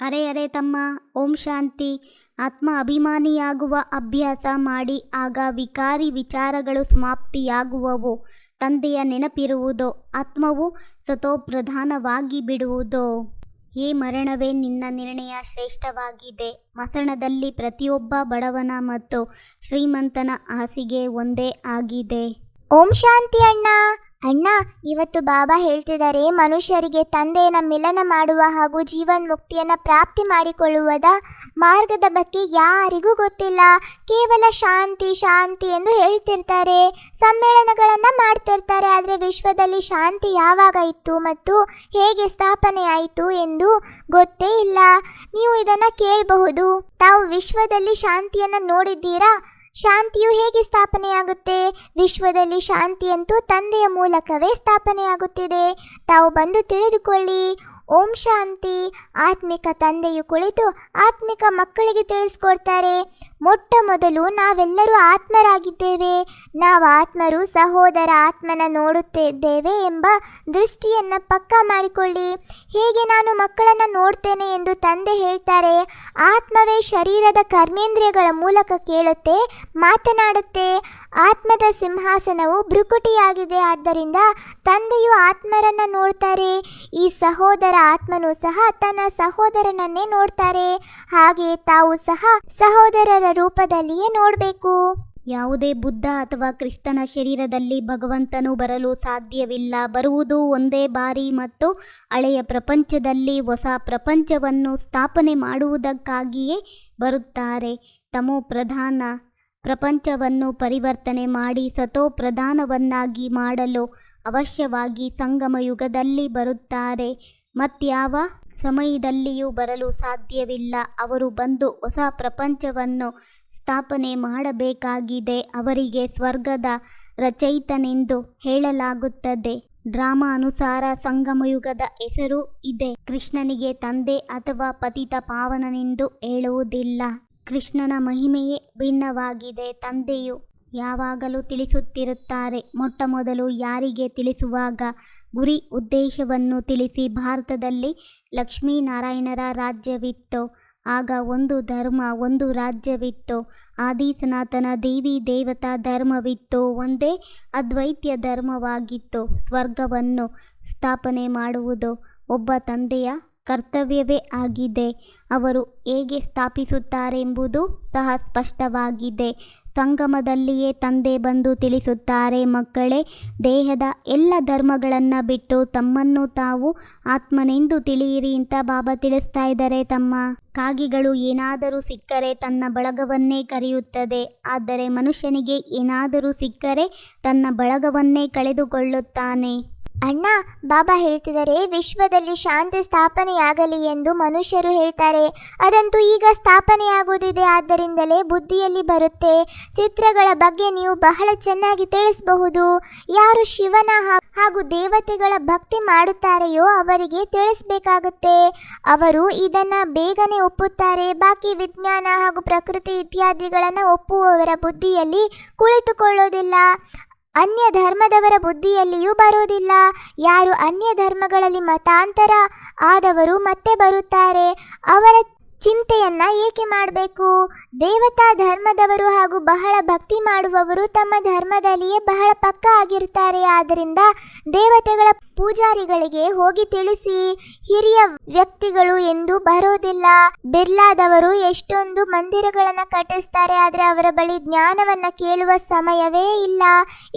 ಅರೆ ಅರೆ ತಮ್ಮ, ಓಂ ಶಾಂತಿ. ಆತ್ಮ ಅಭಿಮಾನಿಯಾಗುವ ಅಭ್ಯಾಸ ಮಾಡಿ, ಆಗ ವಿಕಾರಿ ವಿಚಾರಗಳು ಸಮಾಪ್ತಿಯಾಗುವವು. ತಂದೆಯ ನೆನಪಿರುವುದೋ, ಆತ್ಮವು ಸತೋಪ್ರಧಾನವಾಗಿ ಬಿಡುವುದೋ. ಹೇ ಮರಣವೇ ನಿನ್ನ ನಿರ್ಣಯ ಶ್ರೇಷ್ಠವಾಗಿದೆ. ಮಸಣದಲ್ಲಿ ಪ್ರತಿಯೊಬ್ಬ ಬಡವನ ಮತ್ತು ಶ್ರೀಮಂತನ ಹಾಸಿಗೆ ಒಂದೇ ಆಗಿದೆ. ಓಂ ಶಾಂತಿ ಅಣ್ಣ. ಅಣ್ಣ, ಇವತ್ತು ಬಾಬಾ ಹೇಳ್ತಿದ್ದಾರೆ, ಮನುಷ್ಯರಿಗೆ ತಂದೆಯನ್ನ ಮಿಲನ ಮಾಡುವ ಹಾಗೂ ಜೀವನ್ ಮುಕ್ತಿಯನ್ನ ಪ್ರಾಪ್ತಿ ಮಾಡಿಕೊಳ್ಳುವುದ ಮಾರ್ಗದ ಬಗ್ಗೆ ಯಾರಿಗೂ ಗೊತ್ತಿಲ್ಲ. ಕೇವಲ ಶಾಂತಿ ಶಾಂತಿ ಎಂದು ಹೇಳ್ತಿರ್ತಾರೆ. ಸಮ್ಮೇಳನಗಳನ್ನ ಮಾಡ್ತಿರ್ತಾರೆ, ಆದರೆ ವಿಶ್ವದಲ್ಲಿ ಶಾಂತಿ ಯಾವಾಗ ಇತ್ತು ಮತ್ತು ಹೇಗೆ ಸ್ಥಾಪನೆ ಆಯಿತು ಎಂದು ಗೊತ್ತೇ ಇಲ್ಲ. ನೀವು ಇದನ್ನ ಕೇಳಬಹುದು. ತಾವು ವಿಶ್ವದಲ್ಲಿ ಶಾಂತಿಯನ್ನ ನೋಡಿದ್ದೀರಾ? ಶಾಂತಿಯು ಹೇಗೆ ಸ್ಥಾಪನೆಯಾಗುತ್ತೆ? ವಿಶ್ವದಲ್ಲಿ ಶಾಂತಿಯಂತೂ ತಂದೆಯ ಮೂಲಕವೇ ಸ್ಥಾಪನೆಯಾಗುತ್ತಿದೆ. ತಾವು ಬಂದು ತಿಳಿದುಕೊಳ್ಳಿ. ಓಂ ಶಾಂತಿ. ಆತ್ಮಿಕ ತಂದೆಯು ಕುಳಿತು ಆತ್ಮಿಕ ಮಕ್ಕಳಿಗೆ ತಿಳಿಸ್ಕೊಡ್ತಾರೆ. ಮೊಟ್ಟ ಮೊದಲು ನಾವೆಲ್ಲರೂ ಆತ್ಮರಾಗಿದ್ದೇವೆ. ನಾವು ಆತ್ಮರು ಸಹೋದರ ಆತ್ಮನ ನೋಡುತ್ತಿದ್ದೇವೆ ಎಂಬ ದೃಷ್ಟಿಯನ್ನು ಪಕ್ಕಾ ಮಾಡಿಕೊಳ್ಳಿ. ಹೇಗೆ ನಾನು ಮಕ್ಕಳನ್ನು ನೋಡ್ತೇನೆ ಎಂದು ತಂದೆ ಹೇಳ್ತಾರೆ. ಆತ್ಮವೇ ಶರೀರದ ಕರ್ಮೇಂದ್ರಿಯಗಳ ಮೂಲಕ ಕೇಳುತ್ತೆ, ಮಾತನಾಡುತ್ತೆ. ಆತ್ಮದ ಸಿಂಹಾಸನವು ಭ್ರುಕುಟಿಯಾಗಿದೆ. ಆದ್ದರಿಂದ ತಂದೆಯು ಆತ್ಮರನ್ನು ನೋಡ್ತಾರೆ. ಈ ಸಹೋದರ ಆತ್ಮನು ಸಹ ತನ್ನ ಸಹೋದರನನ್ನೇ ನೋಡ್ತಾರೆ. ಹಾಗೆ ತಾವು ಸಹ ಸಹೋದರರ ರೂಪದಲ್ಲಿಯೇ ನೋಡಬೇಕು. ಯಾವುದೇ ಬುದ್ಧ ಅಥವಾ ಕ್ರಿಸ್ತನ ಶರೀರದಲ್ಲಿ ಭಗವಂತನು ಬರಲು ಸಾಧ್ಯವಿಲ್ಲ. ಬರುವುದು ಒಂದೇ ಬಾರಿ ಮತ್ತು ಹಳೆಯ ಪ್ರಪಂಚದಲ್ಲಿ ಹೊಸ ಪ್ರಪಂಚವನ್ನು ಸ್ಥಾಪನೆ ಮಾಡುವುದಕ್ಕಾಗಿಯೇ ಬರುತ್ತಾರೆ. ತಮೋ ಪ್ರಧಾನ ಪ್ರಪಂಚವನ್ನು ಪರಿವರ್ತನೆ ಮಾಡಿ ಸತೋ ಪ್ರಧಾನವನ್ನಾಗಿ ಮಾಡಲು ಅವಶ್ಯವಾಗಿ ಸಂಗಮ ಯುಗದಲ್ಲಿ ಬರುತ್ತಾರೆ. ಮತ್ಯಾವ? ಸಮಯದಲ್ಲಿಯೂ ಬರಲು ಸಾಧ್ಯವಿಲ್ಲ. ಅವರು ಬಂದು ಹೊಸ ಪ್ರಪಂಚವನ್ನು ಸ್ಥಾಪನೆ ಮಾಡಬೇಕಾಗಿದೆ. ಅವರಿಗೆ ಸ್ವರ್ಗದ ರಚಯಿತನೆಂದು ಹೇಳಲಾಗುತ್ತದೆ. ಡ್ರಾಮಾ ಅನುಸಾರ ಸಂಗಮಯುಗದ ಹೆಸರು ಇದೆ. ಕೃಷ್ಣನಿಗೆ ತಂದೆ ಅಥವಾ ಪತಿತ ಪಾವನನೆಂದು ಹೇಳುವುದಿಲ್ಲ. ಕೃಷ್ಣನ ಮಹಿಮೆಯೇ ಭಿನ್ನವಾಗಿದೆ. ತಂದೆಯು ಯಾವಾಗಲೂ ತಿಳಿಸುತ್ತಿರುತ್ತಾರೆ. ಮೊಟ್ಟ ಮೊದಲು ಯಾರಿಗೆ ತಿಳಿಸುವಾಗ ಗುರಿ ಉದ್ದೇಶವನ್ನು ತಿಳಿಸಿ ಭಾರತದಲ್ಲಿ ಲಕ್ಷ್ಮೀನಾರಾಯಣರ ರಾಜ್ಯವಿತ್ತು. ಆಗ ಒಂದು ಧರ್ಮ ಒಂದು ರಾಜ್ಯವಿತ್ತು. ಆದಿ ಸನಾತನ ದೇವಿ ದೇವತಾ ಧರ್ಮವಿತ್ತು. ಒಂದೇ ಅದ್ವೈತ್ಯ ಧರ್ಮವಾಗಿತ್ತು. ಸ್ವರ್ಗವನ್ನು ಸ್ಥಾಪನೆ ಮಾಡುವುದು ಒಬ್ಬ ತಂದೆಯ ಕರ್ತವ್ಯವೇ ಆಗಿದೆ. ಅವರು ಹೇಗೆ ಸ್ಥಾಪಿಸುತ್ತಾರೆಂಬುದು ಸಹ ಸ್ಪಷ್ಟವಾಗಿದೆ. ಸಂಗಮದಲ್ಲಿಯೇ ತಂದೆ ಬಂದು ತಿಳಿಸುತ್ತಾರೆ, ಮಕ್ಕಳೇ, ದೇಹದ ಎಲ್ಲ ಧರ್ಮಗಳನ್ನು ಬಿಟ್ಟು ತಮ್ಮನ್ನು ತಾವು ಆತ್ಮನೆಂದು ತಿಳಿಯಿರಿ ಅಂತ ಬಾಬಾ ತಿಳಿಸ್ತಾ ಇದ್ದಾರೆ. ತಮ್ಮ ಕಾಗಿಗಳು ಏನಾದರೂ ಸಿಕ್ಕರೆ ತನ್ನ ಬಳಗವನ್ನೇ ಕರೆಯುತ್ತದೆ. ಆದರೆ ಮನುಷ್ಯನಿಗೆ ಏನಾದರೂ ಸಿಕ್ಕರೆ ತನ್ನ ಬಳಗವನ್ನೇ ಕಳೆದುಕೊಳ್ಳುತ್ತಾನೆ. ಅಣ್ಣ, ಬಾಬಾ ಹೇಳ್ತಿದ್ದಾರೆ, ವಿಶ್ವದಲ್ಲಿ ಶಾಂತಿ ಸ್ಥಾಪನೆಯಾಗಲಿ ಎಂದು ಮನುಷ್ಯರು ಹೇಳ್ತಾರೆ. ಅದಂತೂ ಈಗ ಸ್ಥಾಪನೆಯಾಗುವುದಿದೆ. ಆದ್ದರಿಂದಲೇ ಬುದ್ಧಿಯಲ್ಲಿ ಬರುತ್ತೆ. ಚಿತ್ರಗಳ ಬಗ್ಗೆ ನೀವು ಬಹಳ ಚೆನ್ನಾಗಿ ತಿಳಿಸಬಹುದು. ಯಾರು ಶಿವನ ಹಾಗೂ ದೇವತೆಗಳ ಭಕ್ತಿ ಮಾಡುತ್ತಾರೆಯೋ ಅವರಿಗೆ ತಿಳಿಸಬೇಕಾಗುತ್ತೆ. ಅವರು ಇದನ್ನು ಬೇಗನೆ ಒಪ್ಪುತ್ತಾರೆ. ಬಾಕಿ ವಿಜ್ಞಾನ ಹಾಗೂ ಪ್ರಕೃತಿ ಇತ್ಯಾದಿಗಳನ್ನು ಒಪ್ಪುವವರ ಬುದ್ಧಿಯಲ್ಲಿ ಕುಳಿತುಕೊಳ್ಳೋದಿಲ್ಲ. ಅನ್ಯ ಧರ್ಮದವರ ಬುದ್ಧಿಯಲ್ಲಿಯೂ ಬರೋದಿಲ್ಲ ಯಾರು ಅನ್ಯ ಧರ್ಮಗಳಲ್ಲಿ ಮತಾಂತರ ಆದವರು ಮತ್ತೆ ಬರುತ್ತಾರೆ. ಅವರ ಚಿಂತೆಯನ್ನ ಏಕೆ ಮಾಡಬೇಕು? ದೇವತಾ ಧರ್ಮದವರು ಹಾಗೂ ಬಹಳ ಭಕ್ತಿ ಮಾಡುವವರು ತಮ್ಮ ಧರ್ಮದಲ್ಲಿಯೇ ಬಹಳ ಪಕ್ಕ ಆಗಿರ್ತಾರೆ ಆದ್ದರಿಂದ ದೇವತೆಗಳ ಪೂಜಾರಿಗಳಿಗೆ ಹೋಗಿ ತಿಳಿಸಿ, ಹಿರಿಯ ವ್ಯಕ್ತಿಗಳು ಎಂದು ಬರೋದಿಲ್ಲ. ಬಿರ್ಲಾದವರು ಎಷ್ಟೊಂದು ಮಂದಿರಗಳನ್ನು ಕಟ್ಟಿಸ್ತಾರೆ, ಆದರೆ ಅವರ ಬಳಿ ಜ್ಞಾನವನ್ನ ಕೇಳುವ ಸಮಯವೇ ಇಲ್ಲ.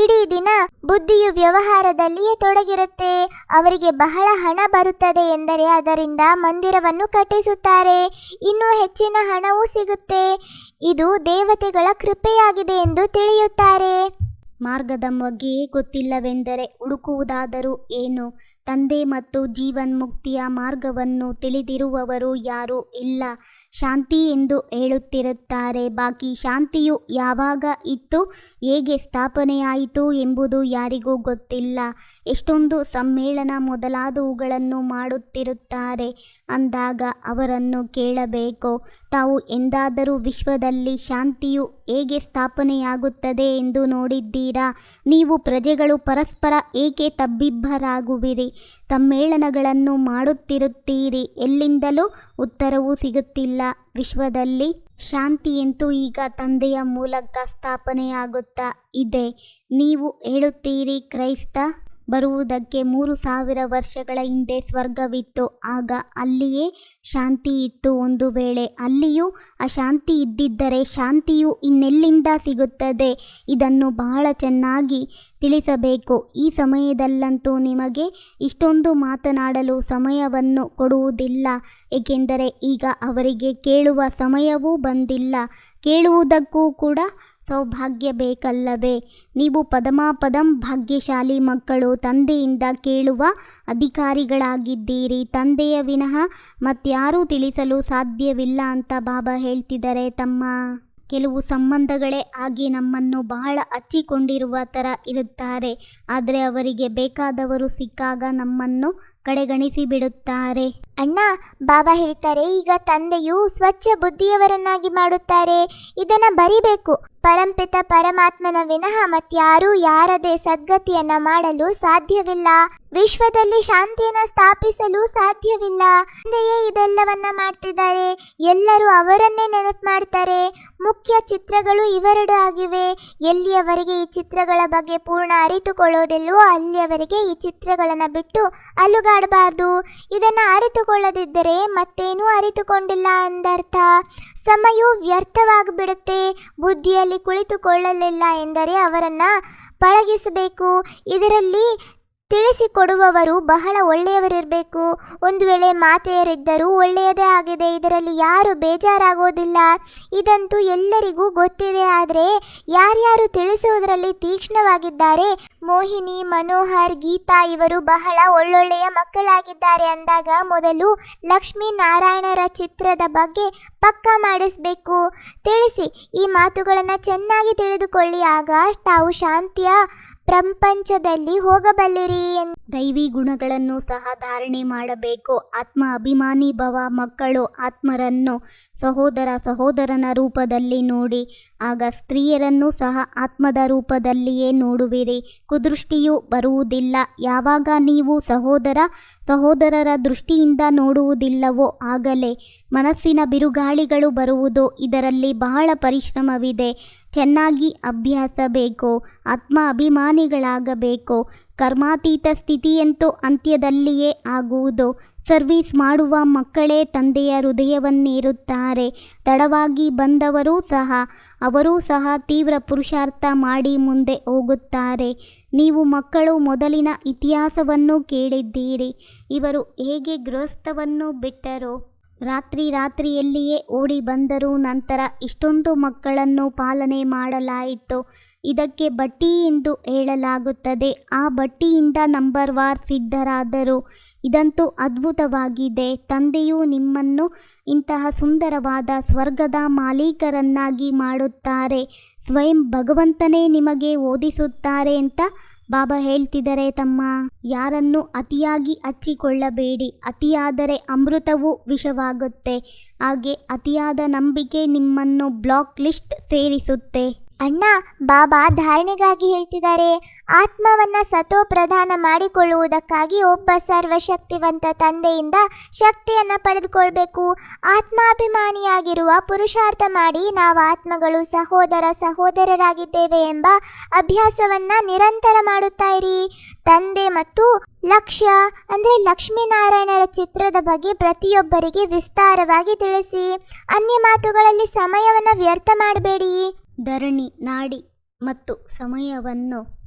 ಇಡೀ ದಿನ ಬುದ್ಧಿಯು ವ್ಯವಹಾರದಲ್ಲಿಯೇ ತೊಡಗಿರುತ್ತೆ. ಅವರಿಗೆ ಬಹಳ ಹಣ ಬರುತ್ತದೆ ಎಂದರೆ ಅದರಿಂದ ಮಂದಿರವನ್ನು ಕಟ್ಟಿಸುತ್ತಾರೆ. ಇನ್ನೂ ಹೆಚ್ಚಿನ ಹಣವೂ ಸಿಗುತ್ತೆ. ಇದು ದೇವತೆಗಳ ಕೃಪೆಯಾಗಿದೆ ಎಂದು ತಿಳಿಯುತ್ತಾರೆ. ಮಾರ್ಗದ ಬಗ್ಗೆ ಗೊತ್ತಿಲ್ಲವೆಂದರೆ ಹುಡುಕುವುದಾದರೂ ಏನು? ತಂದೆ ಮತ್ತು ಜೀವನ್ಮುಕ್ತಿಯ ಮಾರ್ಗವನ್ನು ತಿಳಿದಿರುವವರು ಯಾರೂ ಇಲ್ಲ. ಶಾಂತಿ ಎಂದು ಹೇಳುತ್ತಿರುತ್ತಾರೆ. ಬಾಕಿ ಶಾಂತಿಯು ಯಾವಾಗ ಇತ್ತು, ಹೇಗೆ ಸ್ಥಾಪನೆಯಾಯಿತು ಎಂಬುದು ಯಾರಿಗೂ ಗೊತ್ತಿಲ್ಲ. ಎಷ್ಟೊಂದು ಸಮ್ಮೇಳನ ಮೊದಲಾದವುಗಳನ್ನು ಮಾಡುತ್ತಿರುತ್ತಾರೆ. ಅಂದಾಗ ಅವರನ್ನು ಕೇಳಬೇಕು? ತಾವು ಎಂದಾದರೂ ವಿಶ್ವದಲ್ಲಿ ಶಾಂತಿಯು ಹೇಗೆ ಸ್ಥಾಪನೆಯಾಗುತ್ತದೆ ಎಂದು ನೋಡಿದ್ದೀರಾ? ನೀವು ಪ್ರಜೆಗಳು ಪರಸ್ಪರ ಏಕೆ ತಬ್ಬಿಬ್ಬರಾಗುವಿರಿ? ಸಮ್ಮೇಳನಗಳನ್ನು ಮಾಡುತ್ತಿರುತ್ತೀರಿ, ಎಲ್ಲಿಂದಲೂ ಉತ್ತರವೂ ಸಿಗುತ್ತಿಲ್ಲ. ವಿಶ್ವದಲ್ಲಿ ಶಾಂತಿಯಂತೂ ಈಗ ತಂದೆಯ ಮೂಲಕ ಸ್ಥಾಪನೆಯಾಗುತ್ತಾ ಇದೆ. ನೀವು ಹೇಳುತ್ತೀರಿ, ಕ್ರೈಸ್ತ ಬರುವುದಕ್ಕೆ ಮೂರು ಸಾವಿರ ವರ್ಷಗಳ ಹಿಂದೆ ಸ್ವರ್ಗವಿತ್ತು. ಆಗ ಅಲ್ಲಿಯೇ ಶಾಂತಿ ಇತ್ತು ಒಂದು ವೇಳೆ. ಅಲ್ಲಿಯೂ ಅಶಾಂತಿ ಇದ್ದಿದ್ದರೆ ಶಾಂತಿಯು ಇನ್ನೆಲ್ಲಿಂದ ಸಿಗುತ್ತದೆ? ಇದನ್ನು ಬಹಳ ಚೆನ್ನಾಗಿ ತಿಳಿಸಬೇಕು. ಈ ಸಮಯದಲ್ಲಂತೂ ನಿಮಗೆ ಇಷ್ಟೊಂದು ಮಾತನಾಡಲು ಸಮಯವನ್ನು ಕೊಡುವುದಿಲ್ಲ. ಏಕೆಂದರೆ ಈಗ ಅವರಿಗೆ ಕೇಳುವ ಸಮಯವೂ ಬಂದಿಲ್ಲ. ಕೇಳುವುದಕ್ಕೂ ಕೂಡ ಸೌಭಾಗ್ಯ ಬೇಕಲ್ಲವೇ? ನೀವು ಪದಮಾಪದಂ ಭಾಗ್ಯಶಾಲಿ ಮಕ್ಕಳು, ತಂದೆಯಿಂದ ಕೇಳುವ ಅಧಿಕಾರಿಗಳಾಗಿದ್ದೀರಿ. ತಂದೆಯ ವಿನಃ ಮತ್ತಾರೂ ತಿಳಿಸಲು ಸಾಧ್ಯವಿಲ್ಲ ಅಂತ ಬಾಬಾ ಹೇಳ್ತಿದ್ದಾರೆ ತಮ್ಮ. ಕೆಲವು ಸಂಬಂಧಗಳೇ ಆಗಿ ನಮ್ಮನ್ನು ಬಹಳ ಹಚ್ಚಿಕೊಂಡಿರುವ ಥರ ಇರುತ್ತಾರೆ. ಆದರೆ ಅವರಿಗೆ ಬೇಕಾದವರು ಸಿಕ್ಕಾಗ ನಮ್ಮನ್ನು ಕಡೆಗಣಿಸಿ ಬಿಡುತ್ತಾರೆ ಅಣ್ಣ, ಬಾಬಾ ಹೇಳ್ತಾರೆ, ಈಗ ತಂದೆಯು ಸ್ವಚ್ಛ ಬುದ್ಧಿಯವರನ್ನಾಗಿ ಮಾಡುತ್ತಾರೆ. ಇದನ್ನು ಬರಿಬೇಕು. ಪರಂಪಿತ ಪರಮಾತ್ಮನ ವಿನಃ ಮತ್ಯಾರೂ ಯಾರದೇ ಸದ್ಗತಿಯನ್ನ ಮಾಡಲು ಸಾಧ್ಯವಿಲ್ಲ. ವಿಶ್ವದಲ್ಲಿ ಶಾಂತಿಯನ್ನ ಸ್ಥಾಪಿಸಲು ಸಾಧ್ಯವಿಲ್ಲ. ಅಂದೆಯೇ ಇದೆಲ್ಲವನ್ನ ಮಾಡ್ತಿದ್ದಾರೆ. ಎಲ್ಲರೂ ಅವರನ್ನೇ ನೆನಪು ಮಾಡ್ತಾರೆ. ಮುಖ್ಯ ಚಿತ್ರಗಳು ಇವೆರಡು ಆಗಿವೆ. ಎಲ್ಲಿಯವರೆಗೆ ಈ ಚಿತ್ರಗಳ ಬಗ್ಗೆ ಪೂರ್ಣ ಅರಿತುಕೊಳ್ಳೋದಿಲ್ವೋ ಅಲ್ಲಿಯವರೆಗೆ ಈ ಚಿತ್ರಗಳನ್ನು ಬಿಟ್ಟು ಅಲುಗಾಡಬಾರ್ದು. ಇದನ್ನು ಅರಿತುಕೊಳ್ಳದಿದ್ದರೆ ಮತ್ತೇನೂ ಅರಿತುಕೊಂಡಿಲ್ಲ ಎಂದರ್ಥ ಸಮಯವು ವ್ಯರ್ಥವಾಗಿಬಿಡುತ್ತೆ. ಬುದ್ಧಿಯಲ್ಲಿ ಕುಳಿತುಕೊಳ್ಳಲಿಲ್ಲ ಎಂದರೆ ಅವರನ್ನು ಪಳಗಿಸಬೇಕು. ಇದರಲ್ಲಿ ತಿಳಿಸಿಕೊಡುವವರು ಬಹಳ ಒಳ್ಳೆಯವರಿರಬೇಕು. ಒಂದು ವೇಳೆ ಮಾತೆಯರಿದ್ದರೂ ಒಳ್ಳೆಯದೇ ಆಗಿದೆ. ಇದರಲ್ಲಿ ಯಾರು ಬೇಜಾರಾಗೋದಿಲ್ಲ. ಇದಂತೂ ಎಲ್ಲರಿಗೂ ಗೊತ್ತಿದೆ. ಆದರೆ ಯಾರ್ಯಾರು ತಿಳಿಸುವುದರಲ್ಲಿ ತೀಕ್ಷ್ಣವಾಗಿದ್ದಾರೆ ಮೋಹಿನಿ, ಮನೋಹರ್, ಗೀತಾ ಇವರು ಬಹಳ ಒಳ್ಳೊಳ್ಳೆಯ ಮಕ್ಕಳಾಗಿದ್ದಾರೆ ಅಂದಾಗ ಮೊದಲು ಲಕ್ಷ್ಮೀ ನಾರಾಯಣರ ಚಿತ್ರದ ಬಗ್ಗೆ ಪಕ್ಕ ಮಾಡಿಸಬೇಕು. ತಿಳಿಸಿ, ಈ ಮಾತುಗಳನ್ನು ಚೆನ್ನಾಗಿ ತಿಳಿದುಕೊಳ್ಳಿ. ಆಗ ತಾವು ಶಾಂತಿಯ ಪ್ರಪಂಚದಲ್ಲಿ ಹೋಗಬಲ್ಲಿರಿ ದೈವಿ ಗುಣಗಳನ್ನು ಸಹ ಧಾರಣೆ ಮಾಡಬೇಕು. ಆತ್ಮ ಅಭಿಮಾನಿ ಭವ ಮಕ್ಕಳು ಆತ್ಮರನ್ನು ಸಹೋದರ ಸಹೋದರನ ರೂಪದಲ್ಲಿ ನೋಡಿ, ಆಗ ಸ್ತ್ರೀಯರನ್ನು ಸಹ ಆತ್ಮದ ರೂಪದಲ್ಲಿಯೇ ನೋಡುವಿರಿ. ಕುದೃಷ್ಟಿಯು ಬರುವುದಿಲ್ಲ. ಯಾವಾಗ ನೀವು ಸಹೋದರ ಸಹೋದರರ ದೃಷ್ಟಿಯಿಂದ ನೋಡುವುದಿಲ್ಲವೋ ಆಗಲೇ ಮನಸ್ಸಿನ ಬಿರುಗಾಳಿಗಳು ಬರುವುದು ಇದರಲ್ಲಿ ಬಹಳ ಪರಿಶ್ರಮವಿದೆ. ಚೆನ್ನಾಗಿ ಅಭ್ಯಾಸ ಬೇಕು ಆತ್ಮ ಅಭಿಮಾನಿಗಳಾಗಬೇಕು ಕರ್ಮಾತೀತ ಸ್ಥಿತಿಯಂತೂ ಅಂತ್ಯದಲ್ಲಿಯೇ ಆಗುವುದು. ಸರ್ವೀಸ್ ಮಾಡುವ ಮಕ್ಕಳೇ ತಂದೆಯ ಹೃದಯವನ್ನೇರುತ್ತಾರೆ. ತಡವಾಗಿ ಬಂದವರೂ ಸಹ, ಅವರೂ ಸಹ ತೀವ್ರ ಪುರುಷಾರ್ಥ ಮಾಡಿ ಮುಂದೆ ಹೋಗುತ್ತಾರೆ. ನೀವು ಮಕ್ಕಳು ಮೊದಲಿನ ಇತಿಹಾಸವನ್ನು ಕೇಳಿದ್ದೀರಿ. ಇವರು ಹೇಗೆ ಗೃಹಸ್ಥವನ್ನು ಬಿಟ್ಟರು? ರಾತ್ರಿ ರಾತ್ರಿಯಲ್ಲಿಯೇ ಓಡಿ ಬಂದರು ನಂತರ ಇಷ್ಟೊಂದು ಮಕ್ಕಳನ್ನು ಪಾಲನೆ ಮಾಡಲಾಯಿತು. ಇದಕ್ಕೆ ಬಟ್ಟಿ ಎಂದು ಹೇಳಲಾಗುತ್ತದೆ. ಆ ಬಟ್ಟಿಯಿಂದ ನಂಬರ್ ವಾರ್ ಸಿದ್ಧರಾದರು. ಇದಂತೂ ಅದ್ಭುತವಾಗಿದೆ. ತಂದೆಯು ನಿಮ್ಮನ್ನು ಇಂತಹ ಸುಂದರವಾದ ಸ್ವರ್ಗದ ಮಾಲೀಕರನ್ನಾಗಿ ಮಾಡುತ್ತಾರೆ. ಸ್ವಯಂ ಭಗವಂತನೇ ನಿಮಗೆ ಓದಿಸುತ್ತಾರೆ ಅಂತ ಬಾಬಾ ಹೇಳ್ತಿದ್ದಾರೆ ತಮ್ಮ. ಯಾರನ್ನು ಅತಿಯಾಗಿ ಹಚ್ಚಿಕೊಳ್ಳಬೇಡಿ ಅತಿಯಾದರೆ ಅಮೃತವೂ ವಿಷವಾಗುತ್ತೆ. ಹಾಗೆ ಅತಿಯಾದ ನಂಬಿಕೆ ನಿಮ್ಮನ್ನು ಬ್ಲಾಕ್ ಲಿಸ್ಟ್ ಸೇರಿಸುತ್ತೆ. ಅಣ್ಣ, ಬಾಬಾ ಧಾರಣೆಗಾಗಿ ಹೇಳ್ತಿದ್ದಾರೆ, ಆತ್ಮವನ್ನ ಸತೋ ಪ್ರಧಾನ ಮಾಡಿಕೊಳ್ಳುವುದಕ್ಕಾಗಿ ಒಬ್ಬ ಸರ್ವಶಕ್ತಿವಂತ ತಂದೆಯಿಂದ ಶಕ್ತಿಯನ್ನ ಪಡೆದುಕೊಳ್ಬೇಕು. ಆತ್ಮಾಭಿಮಾನಿಯಾಗಿರುವ ಪುರುಷಾರ್ಥ ಮಾಡಿ ನಾವು ಆತ್ಮಗಳು ಸಹೋದರ ಸಹೋದರರಾಗಿದ್ದೇವೆ ಎಂಬ ಅಭ್ಯಾಸವನ್ನ ನಿರಂತರ ಮಾಡುತ್ತಾ ಇರಿ. ತಂದೆ ಮತ್ತು ಲಕ್ಷ್ಯ, ಅಂದ್ರೆ ಲಕ್ಷ್ಮೀನಾರಾಯಣರ ಚಿತ್ರದ ಬಗ್ಗೆ ಪ್ರತಿಯೊಬ್ಬರಿಗೆ ವಿಸ್ತಾರವಾಗಿ ತಿಳಿಸಿ. ಅನ್ಯ ಮಾತುಗಳಲ್ಲಿ ಸಮಯವನ್ನ ವ್ಯರ್ಥ ಮಾಡಬೇಡಿ. ಧರಣಿ ನಾಡಿ ಮತ್ತು ಸಮಯವನ್ನು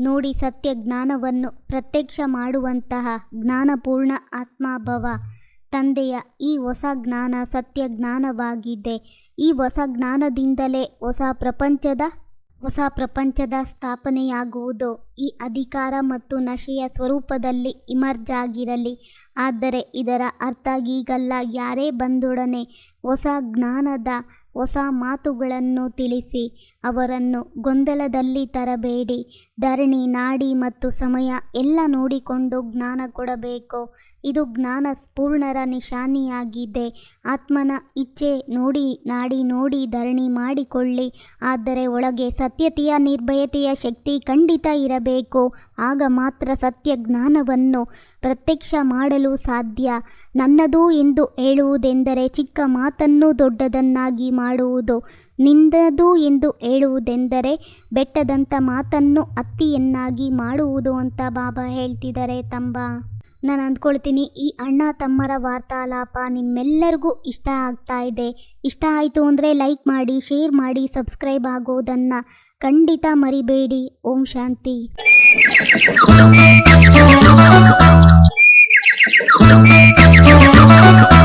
ನೋಡಿ ಸತ್ಯ ಜ್ಞಾನವನ್ನು ಪ್ರತ್ಯಕ್ಷ ಮಾಡುವಂತಹ ಜ್ಞಾನಪೂರ್ಣ ಆತ್ಮಭವ ತಂದೆಯ ಈ ಹೊಸ ಜ್ಞಾನ ಸತ್ಯ ಜ್ಞಾನವಾಗಿದೆ ಈ ಹೊಸ ಜ್ಞಾನದಿಂದಲೇ ಹೊಸ ಪ್ರಪಂಚದ ಹೊಸ ಪ್ರಪಂಚದ ಸ್ಥಾಪನೆಯಾಗುವುದು. ಈ ಅಧಿಕಾರ ಮತ್ತು ನಶೆಯ ಸ್ವರೂಪದಲ್ಲಿ ಇಮರ್ಜ್ ಆಗಿರಲಿ. ಆದರೆ ಇದರ ಅರ್ಥ ಈಗಲ್ಲ. ಯಾರೇ ಬಂದೊಡನೆ ಹೊಸ ಜ್ಞಾನದ ಹೊಸ ಮಾತುಗಳನ್ನು ತಿಳಿಸಿ, ಅವರನ್ನು ಗೊಂದಲದಲ್ಲಿ ತರಬೇಡಿ. ಧರಣಿ ನಾಡಿ ಮತ್ತು ಸಮಯ ಎಲ್ಲ ನೋಡಿಕೊಂಡು ಜ್ಞಾನ ಕೊಡಬೇಕು. ಇದು ಜ್ಞಾನ ಸ್ಪೂರ್ಣರ ನಿಶಾನಿಯಾಗಿದೆ. ಆತ್ಮನ ಇಚ್ಛೆ ನೋಡಿ, ನಾಡಿ ನೋಡಿ ಧರಣಿ ಮಾಡಿಕೊಳ್ಳಿ. ಆದರೆ ಒಳಗೆ ಸತ್ಯತೆಯ ನಿರ್ಭಯತೆಯ ಶಕ್ತಿ ಖಂಡಿತ ಇರಬೇಕು. ಆಗ ಮಾತ್ರ ಸತ್ಯ ಜ್ಞಾನವನ್ನು ಪ್ರತ್ಯಕ್ಷ ಮಾಡಲು ಸಾಧ್ಯ. ನನ್ನದು ಎಂದು ಹೇಳುವುದೆಂದರೆ ಚಿಕ್ಕ ಮಾತನ್ನು ದೊಡ್ಡದನ್ನಾಗಿ ಮಾಡುವುದು. ನಿಂದದು ಎಂದು ಹೇಳುವುದೆಂದರೆ ಬೆಟ್ಟದಂಥ ಮಾತನ್ನು ಅತ್ತಿಯನ್ನಾಗಿ ಮಾಡುವುದು ಅಂತ ಬಾಬಾ ಹೇಳ್ತಿದ್ದಾರೆ ತಂಬ. ನಾನು ಅಂದ್ಕೊಳ್ತೀನಿ, ಈ ಅಣ್ಣ ತಮ್ಮರ ವಾರ್ತಾಲಾಪ ನಿಮ್ಮೆಲ್ಲರಿಗೂ ಇಷ್ಟ ಆಗ್ತಾ ಇದೆ. ಇಷ್ಟ ಆಯಿತು ಅಂದರೆ ಲೈಕ್ ಮಾಡಿ, ಶೇರ್ ಮಾಡಿ, ಸಬ್ಸ್ಕ್ರೈಬ್ ಆಗೋದನ್ನು ಖಂಡಿತ ಮರಿಬೇಡಿ. ಓಂ ಶಾಂತಿ. you.